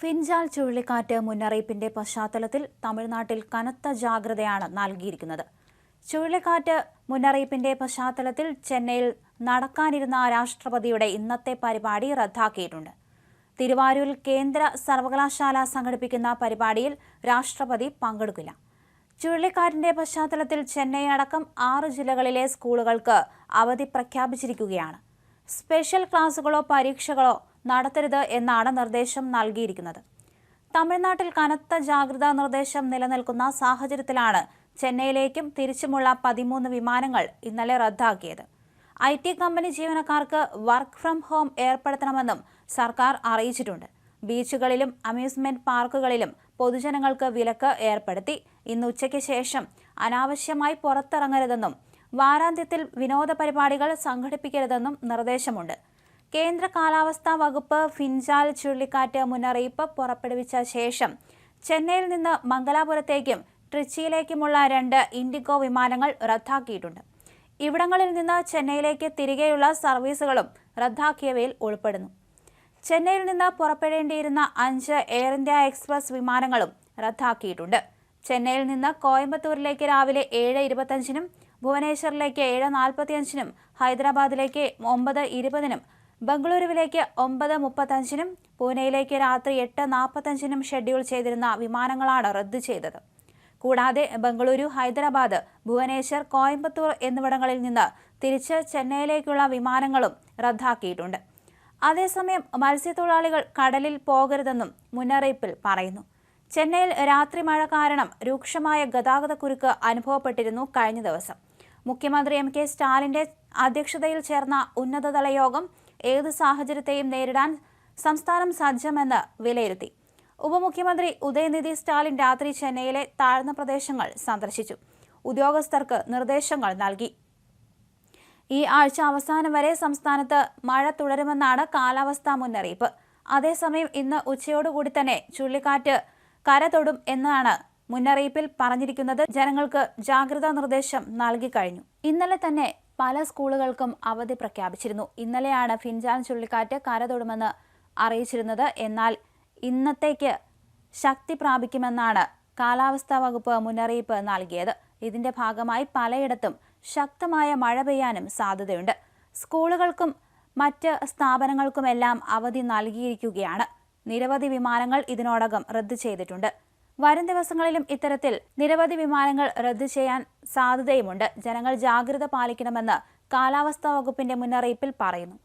Fengal ചുഴലിക്കാറ്റ് മുന്നറിയിപ്പിന്റെ പശ്ചാത്തലത്തിൽ തമിഴ്നാട്ടിൽ കനത്ത ജാഗ്രതയാണ് നൽകിയിരിക്കുന്നത്. ചുഴലിക്കാറ്റ് മുന്നറിയിപ്പിന്റെ പശ്ചാത്തലത്തിൽ ചെന്നൈയിൽ നടക്കാനിരുന്ന രാഷ്ട്രപതിയുടെ ഇന്നത്തെ പരിപാടി റദ്ദാക്കിയിട്ടുണ്ട്. തിരുവാരൂരിൽ കേന്ദ്ര സർവകലാശാല സംഘടിപ്പിക്കുന്ന പരിപാടിയിൽ രാഷ്ട്രപതി പങ്കെടുക്കില്ല. ചുഴലിക്കാറ്റിന്റെ പശ്ചാത്തലത്തിൽ ചെന്നൈ അടക്കം ആറ് ജില്ലകളിലെ സ്കൂളുകൾക്ക് അവധി പ്രഖ്യാപിച്ചിരിക്കുകയാണ്. സ്പെഷ്യൽ ക്ലാസുകളോ പരീക്ഷകളോ നടത്തരുത് എന്നാണ് നിർദ്ദേശം നൽകിയിരിക്കുന്നത്. തമിഴ്നാട്ടിൽ കനത്ത ജാഗ്രതാ നിർദ്ദേശം നിലനിൽക്കുന്ന സാഹചര്യത്തിലാണ് ചെന്നൈയിലേക്കും തിരിച്ചുമുള്ള പതിമൂന്ന് വിമാനങ്ങൾ ഇന്നലെ റദ്ദാക്കിയത്. ഐ ടി കമ്പനി ജീവനക്കാർക്ക് വർക്ക് ഫ്രം ഹോം ഏർപ്പെടുത്തണമെന്നും സർക്കാർ അറിയിച്ചിട്ടുണ്ട്. ബീച്ചുകളിലും അമ്യൂസ്മെന്റ് പാർക്കുകളിലും പൊതുജനങ്ങൾക്ക് വിലക്ക് ഏർപ്പെടുത്തി. ഇന്ന് ഉച്ചയ്ക്ക് ശേഷം അനാവശ്യമായി പുറത്തിറങ്ങരുതെന്നും വാരാന്ത്യത്തിൽ വിനോദ പരിപാടികൾ സംഘടിപ്പിക്കരുതെന്നും നിർദ്ദേശമുണ്ട്. കേന്ദ്ര കാലാവസ്ഥാ വകുപ്പ് ഫിൻജാൽ ചുഴലിക്കാറ്റ് മുന്നറിയിപ്പ് പുറപ്പെടുവിച്ച ശേഷം ചെന്നൈയിൽ നിന്ന് മംഗലാപുരത്തേക്കും ട്രിച്ചിയിലേക്കുമുള്ള രണ്ട് ഇൻഡിഗോ വിമാനങ്ങൾ റദ്ദാക്കിയിട്ടുണ്ട്. ഇവിടങ്ങളിൽ നിന്ന് ചെന്നൈയിലേക്ക് തിരികെയുള്ള സർവീസുകളും റദ്ദാക്കിയവയിൽ ഉൾപ്പെടുന്നു. ചെന്നൈയിൽ നിന്ന് പുറപ്പെടേണ്ടിയിരുന്ന അഞ്ച് എയർ ഇന്ത്യ എക്സ്പ്രസ് വിമാനങ്ങളും റദ്ദാക്കിയിട്ടുണ്ട്. ചെന്നൈയിൽ നിന്ന് കോയമ്പത്തൂരിലേക്ക് രാവിലെ ഏഴ് ഇരുപത്തഞ്ചിനും ഭുവനേശ്വറിലേക്ക് ഏഴ് നാൽപ്പത്തിയഞ്ചിനും ഹൈദരാബാദിലേക്ക് ഒമ്പത് ഇരുപതിനും ബംഗളൂരുവിലേക്ക് ഒമ്പത് മുപ്പത്തഞ്ചിനും പൂനെയിലേക്ക് രാത്രി എട്ട് നാൽപ്പത്തഞ്ചിനും ഷെഡ്യൂൾ ചെയ്തിരുന്ന വിമാനങ്ങളാണ് റദ്ദു ചെയ്തത്. കൂടാതെ ബംഗളൂരു ഹൈദരാബാദ് ഭുവനേശ്വർ കോയമ്പത്തൂർ എന്നിവിടങ്ങളിൽ നിന്ന് തിരിച്ച് ചെന്നൈയിലേക്കുള്ള വിമാനങ്ങളും റദ്ദാക്കിയിട്ടുണ്ട്. അതേസമയം മത്സ്യത്തൊഴിലാളികൾ കടലിൽ പോകരുതെന്നും മുന്നറിയിപ്പിൽ പറയുന്നു. ചെന്നൈയിൽ രാത്രി മഴ കാരണം രൂക്ഷമായ ഗതാഗതക്കുരുക്ക് അനുഭവപ്പെട്ടിരുന്നു കഴിഞ്ഞ ദിവസം. മുഖ്യമന്ത്രി എം കെ സ്റ്റാലിന്റെ അധ്യക്ഷതയിൽ ചേർന്ന ഉന്നതതല യോഗം ഏത് സാഹചര്യത്തെയും നേരിടാൻ സംസ്ഥാനം സജ്ജമെന്ന് വിലയിരുത്തി. ഉപമുഖ്യമന്ത്രി ഉദയനിധി സ്റ്റാലിൻ രാത്രി ചെന്നൈയിലെ താഴ്ന്ന പ്രദേശങ്ങൾ സന്ദർശിച്ചു. ഉദ്യോഗസ്ഥർക്ക് നിർദ്ദേശങ്ങൾ നൽകി. ഈ ആഴ്ച അവസാനം വരെ സംസ്ഥാനത്ത് മഴ തുടരുമെന്നാണ് കാലാവസ്ഥാ മുന്നറിയിപ്പ്. അതേസമയം ഇന്ന് ഉച്ചയോടുകൂടി തന്നെ ചുഴലിക്കാറ്റ് കരതൊടും എന്നാണ് മുന്നറിയിപ്പിൽ പറഞ്ഞിരിക്കുന്നത്. ജനങ്ങൾക്ക് ജാഗ്രതാ നിർദ്ദേശം നൽകിക്കഴിഞ്ഞു ഇന്നലെ തന്നെ പല സ്കൂളുകൾക്കും അവധി പ്രഖ്യാപിച്ചിരുന്നു. ഇന്നലെയാണ് ഫിൻജാൻ ചുഴലിക്കാറ്റ് കര തൊടുമെന്ന് അറിയിച്ചിരുന്നത്. എന്നാൽ ഇന്നത്തേക്ക് ശക്തി പ്രാപിക്കുമെന്നാണ് കാലാവസ്ഥാ വകുപ്പ് മുന്നറിയിപ്പ് നൽകിയത്. ഇതിന്റെ ഭാഗമായി പലയിടത്തും ശക്തമായ മഴ പെയ്യാനും സാധ്യതയുണ്ട്. സ്കൂളുകൾക്കും മറ്റ് സ്ഥാപനങ്ങൾക്കുമെല്ലാം അവധി നൽകിയിരിക്കുകയാണ്. നിരവധി വിമാനങ്ങൾ ഇതിനോടകം റദ്ദു ചെയ്തിട്ടുണ്ട്. വരും ദിവസങ്ങളിലും ഇത്തരത്തിൽ നിരവധി വിമാനങ്ങൾ റദ്ദു ചെയ്യാൻ സാധ്യതയുമുണ്ട്. ജനങ്ങൾ ജാഗ്രത പാലിക്കണമെന്ന് കാലാവസ്ഥാ വകുപ്പിന്റെ മുന്നറിയിപ്പിൽ പറയുന്നു.